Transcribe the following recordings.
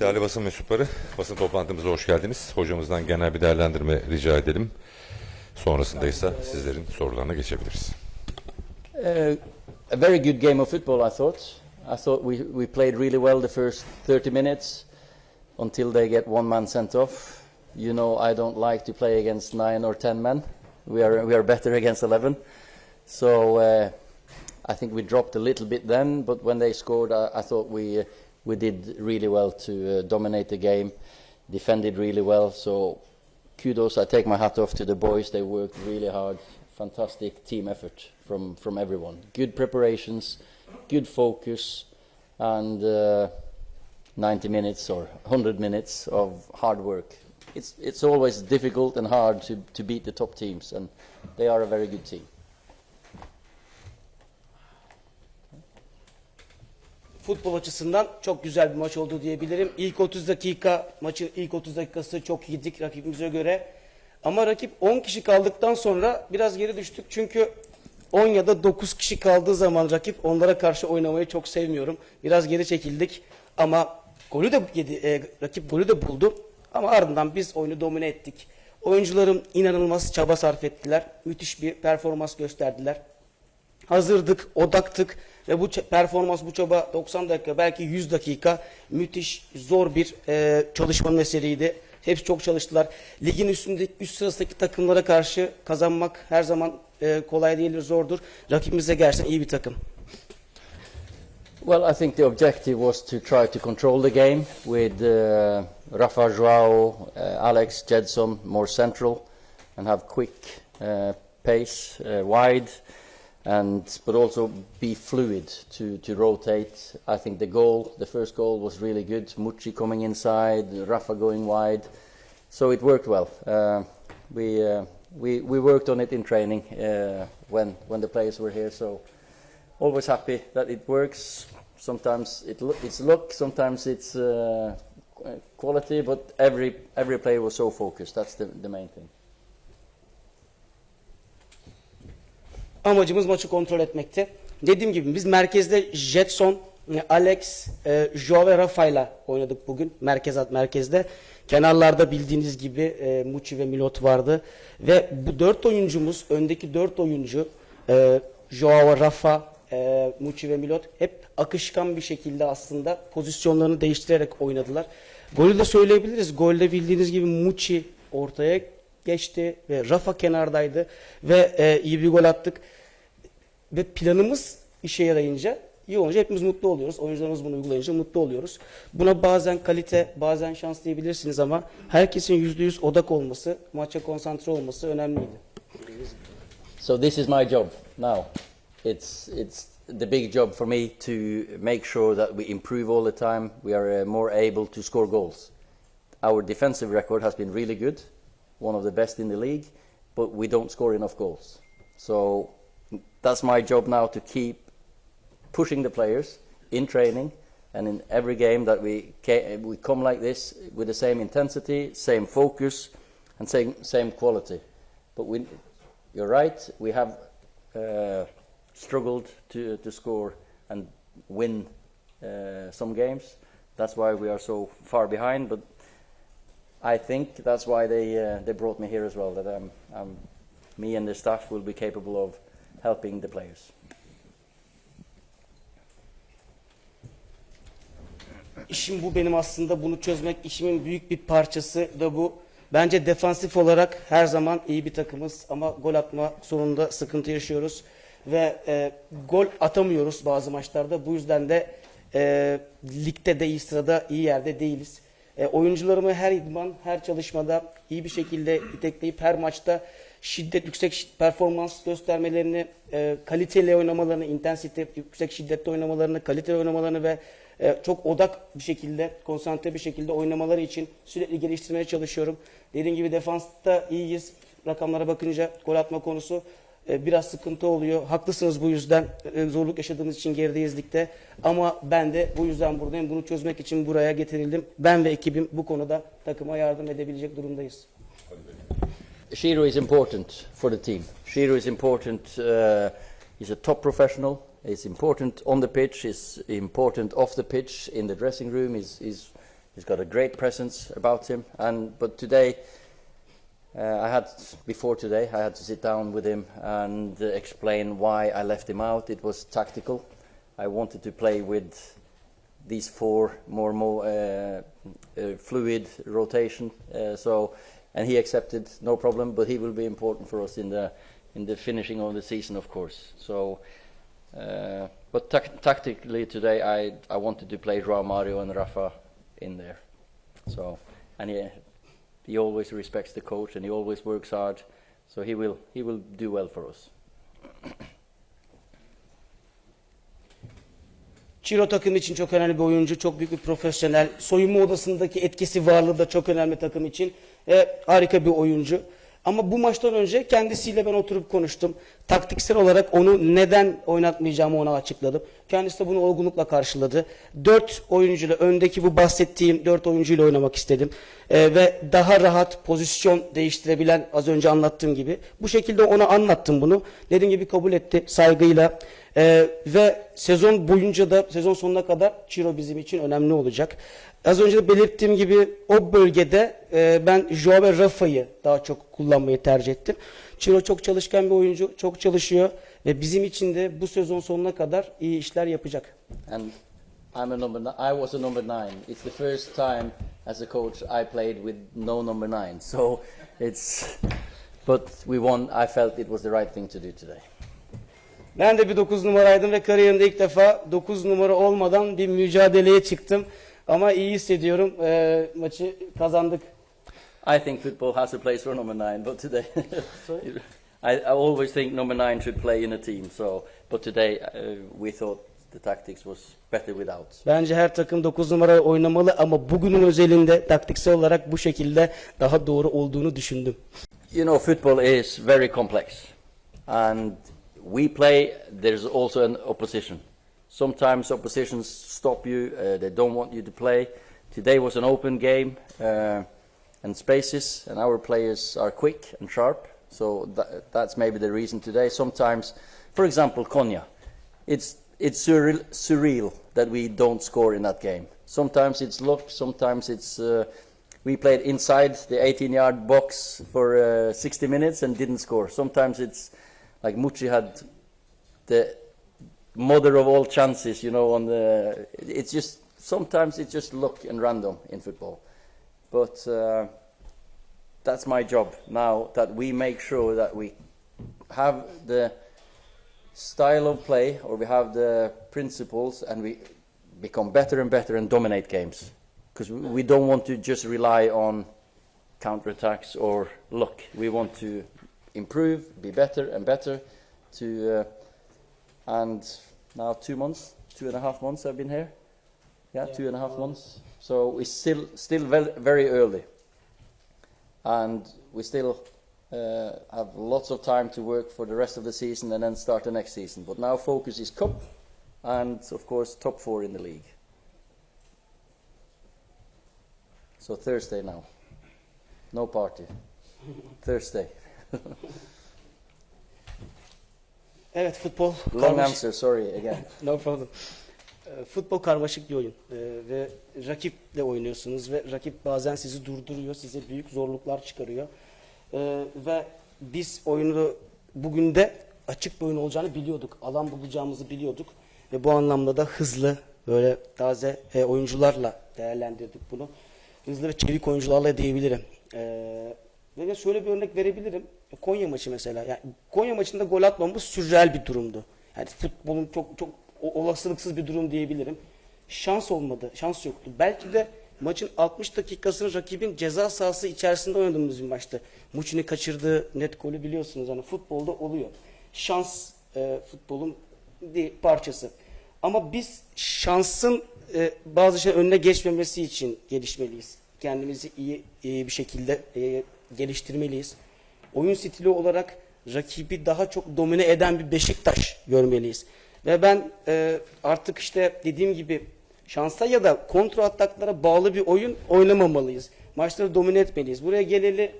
Değerli basın mensupları, basın toplantımıza hoş geldiniz. Hocamızdan genel bir değerlendirme rica edelim. Sonrasında ise sizlerin sorularına geçebiliriz. Uh, a very good game of football, I thought. I thought we, we played really well the first 30 minutes until they get one man sent off. You know, I don't like to play against nine or ten men. We are, we are better against 11. So uh, I think we dropped a little bit then, but when they scored, I, I thought we, uh, we did really well to uh, dominate the game, defended really well. So kudos, I take my hat off to the boys. They worked really hard. Fantastic team effort from, from everyone. Good preparations, good focus, and uh, 90 minutes or 100 minutes of hard work. It's, it's always difficult and hard to, to beat the top teams, and they are a very good team. Futbol açısından çok güzel bir maç oldu diyebilirim. İlk 30 dakika maçın ilk 30 dakikası çok iyiydik rakibimize göre. Ama rakip 10 kişi kaldıktan sonra biraz geri düştük. Çünkü 10 ya da 9 kişi kaldığı zaman rakip onlara karşı oynamayı çok sevmiyorum. Biraz geri çekildik ama golü de yedi, e, rakip golü de buldu. Ama ardından biz oyunu domine ettik. Oyuncularım inanılmaz çaba sarf ettiler. Müthiş bir performans gösterdiler hazırdık, odaktık ve bu performans, bu çaba 90 dakika, belki 100 dakika müthiş, zor bir e, çalışmanın eseriydi. Hepsi çok çalıştılar. Ligin üstündeki üst sırasındaki takımlara karşı kazanmak her zaman e, kolay değildir, zordur. Rakibimiz de gerçekten iyi bir takım. Well, I think the objective was to try to control the game with uh, Rafa Joao, uh, Alex Jedson more central and have quick uh, pace uh, wide and but also be fluid to, to rotate. I think the goal, the first goal was really good. Mucci coming inside, Rafa going wide. So it worked well. Uh, we, uh, we, we worked on it in training uh, when, when the players were here. So always happy that it works. Sometimes it lo- it's luck, sometimes it's uh, quality, but every every player was so focused. That's the, the main thing. Amacımız maçı kontrol etmekti. Dediğim gibi biz merkezde Jetson, e, Alex, e, Joao ve Rafa'yla oynadık bugün merkez at merkezde. Kenarlarda bildiğiniz gibi e, Muçi ve Milot vardı. Ve bu dört oyuncumuz, öndeki dört oyuncu e, Joao, Rafa, e, Muçi ve Milot hep akışkan bir şekilde aslında pozisyonlarını değiştirerek oynadılar. Golü de söyleyebiliriz. Golde bildiğiniz gibi Muçi ortaya geçti ve Rafa kenardaydı ve e, iyi bir gol attık. Ve planımız işe yarayınca, iyi olunca hepimiz mutlu oluyoruz. Oyuncularımız bunu uygulayınca mutlu oluyoruz. Buna bazen kalite, bazen şans diyebilirsiniz ama herkesin yüzde yüz odak olması, maça konsantre olması önemliydi. So this is my job now. It's it's the big job for me to make sure that we improve all the time. We are uh, more able to score goals. Our defensive record has been really good, one of the best in the league, but we don't score enough goals. So that's my job now to keep pushing the players in training and in every game that we we come like this with the same intensity, same focus, and same same quality. But we, you're right, we have uh, struggled to to score and win uh, some games. That's why we are so far behind. But I think that's why they uh, they brought me here as well. That um, um, me and the staff will be capable of helping the players. İşim bu benim aslında bunu çözmek işimin büyük bir parçası da bu. Bence defansif olarak her zaman iyi bir takımız ama gol atma sorununda sıkıntı yaşıyoruz ve e, gol atamıyoruz bazı maçlarda. Bu yüzden de e, ligde de iyi sırada iyi yerde değiliz. E, oyuncularımı her idman, her çalışmada iyi bir şekilde itekleyip her maçta şiddet, yüksek performans göstermelerini, e, kaliteli oynamalarını, intensite, yüksek şiddette oynamalarını, kaliteli oynamalarını ve e, çok odak bir şekilde, konsantre bir şekilde oynamaları için sürekli geliştirmeye çalışıyorum. Dediğim gibi defansta iyiyiz. Rakamlara bakınca gol atma konusu biraz sıkıntı oluyor. Haklısınız bu yüzden e, zorluk yaşadığımız için gerideyiz. Ama ben de bu yüzden buradayım. Bunu çözmek için buraya getirildim. Ben ve ekibim bu konuda takıma yardım edebilecek durumdayız. Shiro is important for the team. Shiro is important uh, he's a top professional. He's important on the pitch. He's important off the pitch in the dressing room. He's, he's, he's got a great presence about him. And but today, uh, I had before today, I had to sit down with him and uh, explain why I left him out. It was tactical. I wanted to play with these four more more uh, uh, fluid rotation. Uh, so, and he accepted, no problem. But he will be important for us in the in the finishing of the season, of course. So, uh, but tac- tactically today, I I wanted to play Joao Mario and Rafa in there. So, and he he always respects the coach and he always works hard. So he will he will do well for us. Çiro takım için çok önemli bir oyuncu, çok büyük bir profesyonel. Soyunma odasındaki etkisi varlığı da çok önemli takım için. E, harika bir oyuncu. Ama bu maçtan önce kendisiyle ben oturup konuştum. Taktiksel olarak onu neden oynatmayacağımı ona açıkladım. Kendisi de bunu olgunlukla karşıladı. Dört oyuncuyla, öndeki bu bahsettiğim dört oyuncuyla oynamak istedim. E, ve daha rahat pozisyon değiştirebilen az önce anlattığım gibi. Bu şekilde ona anlattım bunu. Dediğim gibi kabul etti saygıyla. Ee, ve sezon boyunca da sezon sonuna kadar Ciro bizim için önemli olacak. Az önce de belirttiğim gibi o bölgede e, ben Joao ve Rafa'yı daha çok kullanmayı tercih ettim. Ciro çok çalışkan bir oyuncu, çok çalışıyor ve bizim için de bu sezon sonuna kadar iyi işler yapacak. And I'm a number. I was a number nine. It's the first time as a coach I played with no number nine. So it's, but we won. I felt it was the right thing to do today. Ben de bir 9 numaraydım ve kariyerimde ilk defa 9 numara olmadan bir mücadeleye çıktım. Ama iyi hissediyorum. Ee, maçı kazandık. I think football has a place for number nine, but today, I, I always think number nine should play in a team. So, but today uh, we thought the tactics was better without. Bence her takım 9 numara oynamalı ama bugünün özelinde taktiksel olarak bu şekilde daha doğru olduğunu düşündüm. You know, football is very complex, and we play. There's also an opposition. Sometimes oppositions stop you; uh, they don't want you to play. Today was an open game uh, and spaces, and our players are quick and sharp. So tha that's maybe the reason today. Sometimes, for example, Konya, it's it's surreal, surreal that we don't score in that game. Sometimes it's luck. Sometimes it's. Uh, we played inside the 18 yard box for uh, 60 minutes and didn't score. Sometimes it's like Mucci had the mother of all chances, you know, on the. It's just. Sometimes it's just luck and random in football. But uh, that's my job now that we make sure that we have the style of play or we have the principles and we become better and better and dominate games because we don't want to just rely on counterattacks or luck. We want to improve, be better and better. To uh, and now two months, two and a half months I've been here. Yeah, two and a half months. So we still still very, very early, and we still uh, have lots of time to work for the rest of the season and then start the next season. But now focus is cup, and of course top four in the league. So Thursday now. No party. Thursday. Evet futbol Long karmaşık- answer, sorry again. No problem. Ee, Futbol karmaşık bir oyun Ee, ve rakiple oynuyorsunuz ve rakip bazen sizi durduruyor, size büyük zorluklar çıkarıyor. Ee, ve biz oyunu bugün de açık bir oyun olacağını biliyorduk, alan bulacağımızı biliyorduk ve bu anlamda da hızlı, böyle taze e, oyuncularla değerlendirdik bunu. Hızlı ve çevik oyuncularla diyebilirim. Ee, ve şöyle bir örnek verebilirim. Konya maçı mesela. Yani Konya maçında gol atmamız sürreel bir durumdu. Yani futbolun çok çok olasılıksız bir durum diyebilirim. Şans olmadı, şans yoktu. Belki de maçın 60 dakikasını rakibin ceza sahası içerisinde oynadığımız bir maçtı. Muçin'i kaçırdığı net golü biliyorsunuz. Hani futbolda oluyor. Şans e, futbolun bir parçası. Ama biz şansın e, bazı şey önüne geçmemesi için gelişmeliyiz. Kendimizi iyi, iyi bir şekilde e, geliştirmeliyiz. Oyun stili olarak rakibi daha çok domine eden bir Beşiktaş görmeliyiz. Ve ben e, artık işte dediğim gibi şansa ya da kontrol ataklara bağlı bir oyun oynamamalıyız. Maçları domine etmeliyiz. Buraya geleli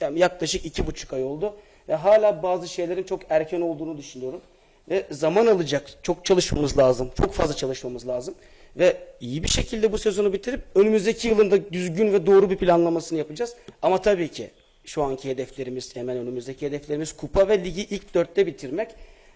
yani yaklaşık iki buçuk ay oldu ve hala bazı şeylerin çok erken olduğunu düşünüyorum. ve zaman alacak. Çok çalışmamız lazım. Çok fazla çalışmamız lazım. Ve iyi bir şekilde bu sezonu bitirip önümüzdeki yılın da düzgün ve doğru bir planlamasını yapacağız. Ama tabii ki şu anki hedeflerimiz, hemen önümüzdeki hedeflerimiz kupa ve ligi ilk dörtte bitirmek.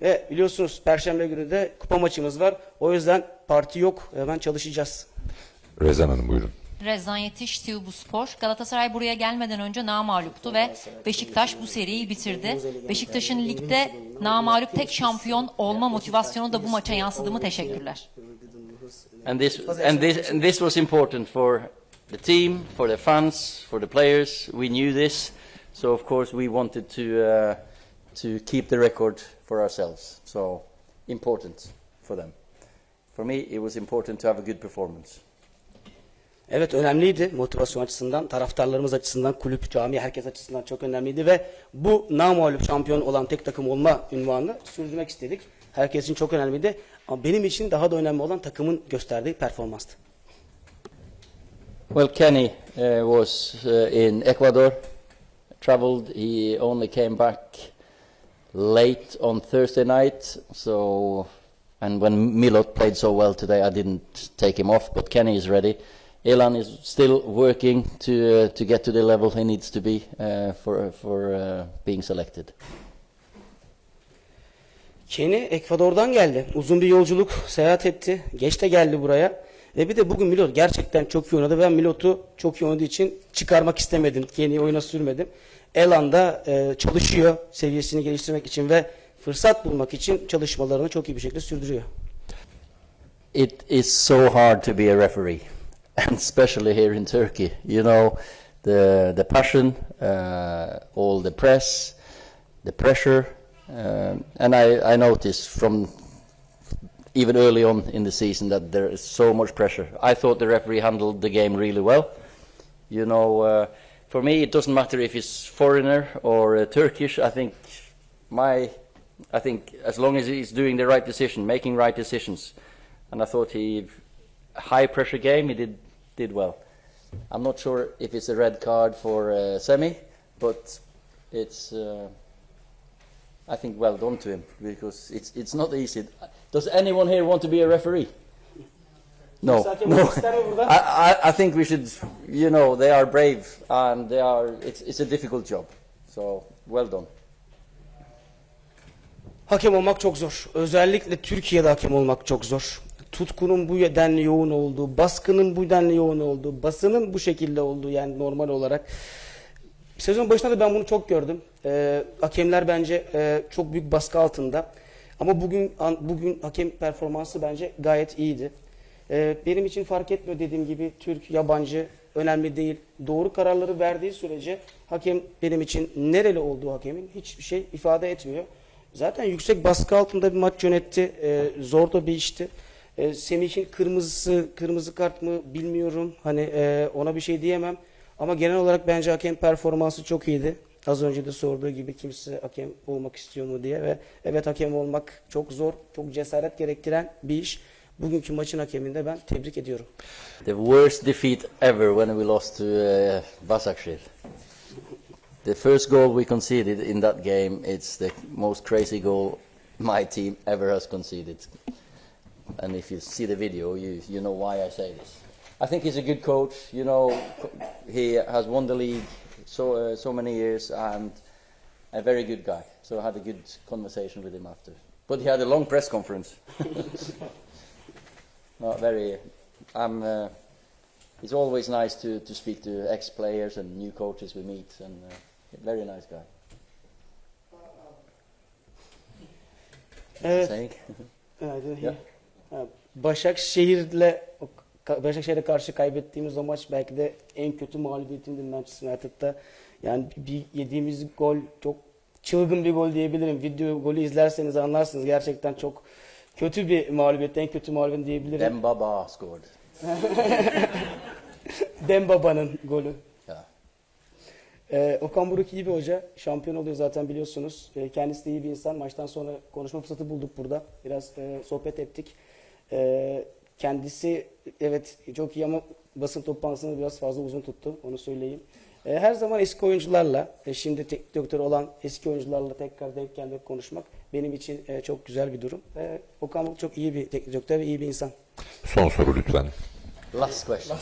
Ve biliyorsunuz Perşembe günü de kupa maçımız var. O yüzden parti yok. Hemen çalışacağız. Rezan Hanım buyurun. Rezan Yetiş, Sivbu Spor. Galatasaray buraya gelmeden önce namaluptu ve Beşiktaş bu seriyi bitirdi. Beşiktaş'ın ligde namalup tek şampiyon olma motivasyonu da bu maça yansıdı mı? Teşekkürler. And this, and, this, and this was important for the team, for the fans, for the players. We knew this, so of course we wanted to uh, to keep the record for ourselves. So important for them. For me, it was important to have a good performance. Evet önemliydi motivasyon açısından, taraftarlarımız açısından, kulüp, cami, herkes açısından çok önemliydi ve bu namağlup şampiyon olan tek takım olma ünvanını sürdürmek istedik. Herkes için çok önemliydi ama benim için daha da önemli olan takımın gösterdiği performanstı. Well, Kenny uh, was uh, in Ecuador, traveled. He only came back late on Thursday night. So, and when Milot played so well today, I didn't take him off. But Kenny is ready. Elan is still working to uh, to get to the level he needs to be uh, for for uh, being selected. Kenny Ekvador'dan geldi. Uzun bir yolculuk seyahat etti. Geç de geldi buraya. Ve bir de bugün Milot gerçekten çok iyi oynadı. Ben Milot'u çok iyi oynadığı için çıkarmak istemedim. Kenny'yi oyuna sürmedim. Elan da e, çalışıyor seviyesini geliştirmek için ve fırsat bulmak için çalışmalarını çok iyi bir şekilde sürdürüyor. It is so hard to be a referee, and especially here in Turkey. You know, the the passion, uh, all the press, the pressure, um, and I, I noticed from even early on in the season that there is so much pressure. I thought the referee handled the game really well. You know, uh, for me it doesn't matter if he's foreigner or uh, Turkish. I think my, I think as long as he's doing the right decision, making right decisions, and I thought he, high pressure game, he did did well. I'm not sure if it's a red card for uh, semi, but it's. Uh, I think well done to him because it's it's not easy. Does anyone here want to be a referee? No, no. I, I, I think we should. You know, they are brave and they are. It's it's a difficult job. So well done. Hakem olmak çok zor. Özellikle Türkiye'de hakem olmak çok zor. Tutkunun bu denli yoğun olduğu, baskının bu denli yoğun olduğu, basının bu şekilde olduğu yani normal olarak. Sezon başında da ben bunu çok gördüm. Ee, hakemler bence e, çok büyük baskı altında. Ama bugün bugün hakem performansı bence gayet iyiydi. Ee, benim için fark etmiyor dediğim gibi Türk, yabancı önemli değil. Doğru kararları verdiği sürece hakem benim için nereli olduğu hakemin hiçbir şey ifade etmiyor. Zaten yüksek baskı altında bir maç yönetti. Ee, zor da bir işti. Ee, Semih'in kırmızısı, kırmızı kart mı bilmiyorum. Hani e, ona bir şey diyemem. Ama genel olarak bence hakem performansı çok iyiydi. Az önce de sorduğu gibi kimse hakem olmak istiyor mu diye ve evet hakem olmak çok zor, çok cesaret gerektiren bir iş. Bugünkü maçın hakeminde ben tebrik ediyorum. The worst defeat ever when we lost to uh, Başakşehir. The first goal we conceded in that game, it's the most crazy goal my team ever has conceded. And if you see the video, you you know why I say this. I think he's a good coach. You know, he has won the league so uh, so many years and a very good guy. So I had a good conversation with him after. But he had a long press conference. Not very. I'm. Uh, it's always nice to, to speak to ex-players and new coaches we meet, and uh, very nice guy. Evet. Saying? Evet, Ya. Ha, Başakşehir'le o ka- Başakşehir'e karşı kaybettiğimiz o maç belki de en kötü mağlubiyetimdi Manchester United'da. Yani bir yediğimiz gol çok çılgın bir gol diyebilirim. Video golü izlerseniz anlarsınız. Gerçekten çok kötü bir mağlubiyet, en kötü mağlubiyet diyebilirim. Dembaba scored. Dembaba'nın golü. Yeah. Ee, Okan Buruk iyi bir hoca. Şampiyon oluyor zaten biliyorsunuz. Ee, kendisi de iyi bir insan. Maçtan sonra konuşma fırsatı bulduk burada. Biraz e, sohbet ettik. Ee, kendisi evet çok iyi ama basın toplantısını biraz fazla uzun tuttu. Onu söyleyeyim. Ee, her zaman eski oyuncularla, e, şimdi teknik direktör olan eski oyuncularla tekrar denk gelmek, konuşmak benim için e, çok güzel bir durum. E, Okan Buruk çok iyi bir teknik direktör ve iyi bir insan. Son soru lütfen. Last question.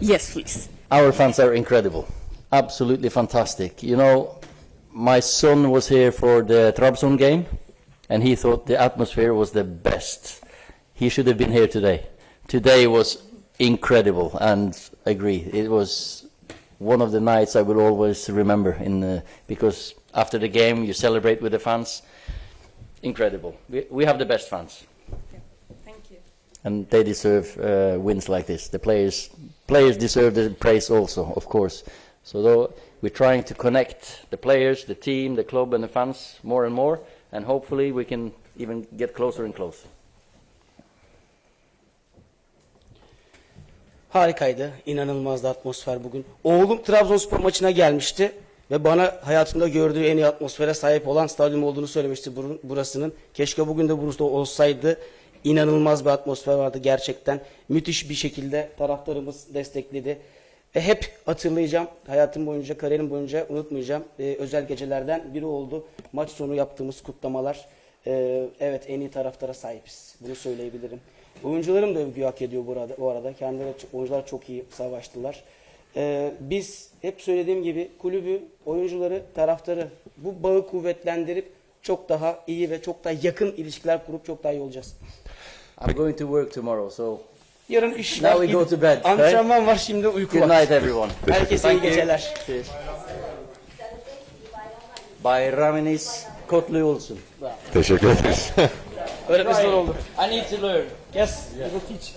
Yes, please. Our fans are incredible, absolutely fantastic. You know, my son was here for the Trabzon game, and he thought the atmosphere was the best. He should have been here today. Today was incredible, and I agree, it was one of the nights I will always remember. In the, because after the game, you celebrate with the fans. Incredible. We, we have the best fans Thank you. and they deserve uh, wins like this. The players players deserve the praise also, of course. So though we're trying to connect the players, the team, the club, and the fans more and more, and hopefully we can even get closer and closer. Harikaydı. İnanılmazdı atmosfer bugün. Oğlum Trabzonspor maçına gelmişti ve bana hayatında gördüğü en iyi atmosfere sahip olan stadyum olduğunu söylemişti burasının. Keşke bugün de burası olsaydı. İnanılmaz bir atmosfer vardı gerçekten. Müthiş bir şekilde taraftarımız destekledi. E, hep hatırlayacağım. Hayatım boyunca, kariyerim boyunca unutmayacağım. E, özel gecelerden biri oldu. Maç sonu yaptığımız kutlamalar. E, evet en iyi taraftara sahibiz. Bunu söyleyebilirim. Oyuncularım da övgü hak ediyor burada, bu arada. Kendileri oyuncular çok iyi savaştılar. Ee, biz hep söylediğim gibi kulübü, oyuncuları, taraftarı bu bağı kuvvetlendirip çok daha iyi ve çok daha yakın ilişkiler kurup çok daha iyi olacağız. I'm going to work tomorrow, so Yarın iş Now var. we go to bed, right? Antrenman var şimdi uyku good var. night everyone. Herkese iyi Thank you. geceler. Cheers. Bayraminiz kutlu olsun. Teşekkür ederiz. Öğretmen zor oldu. I need to learn. Yes, you will teach.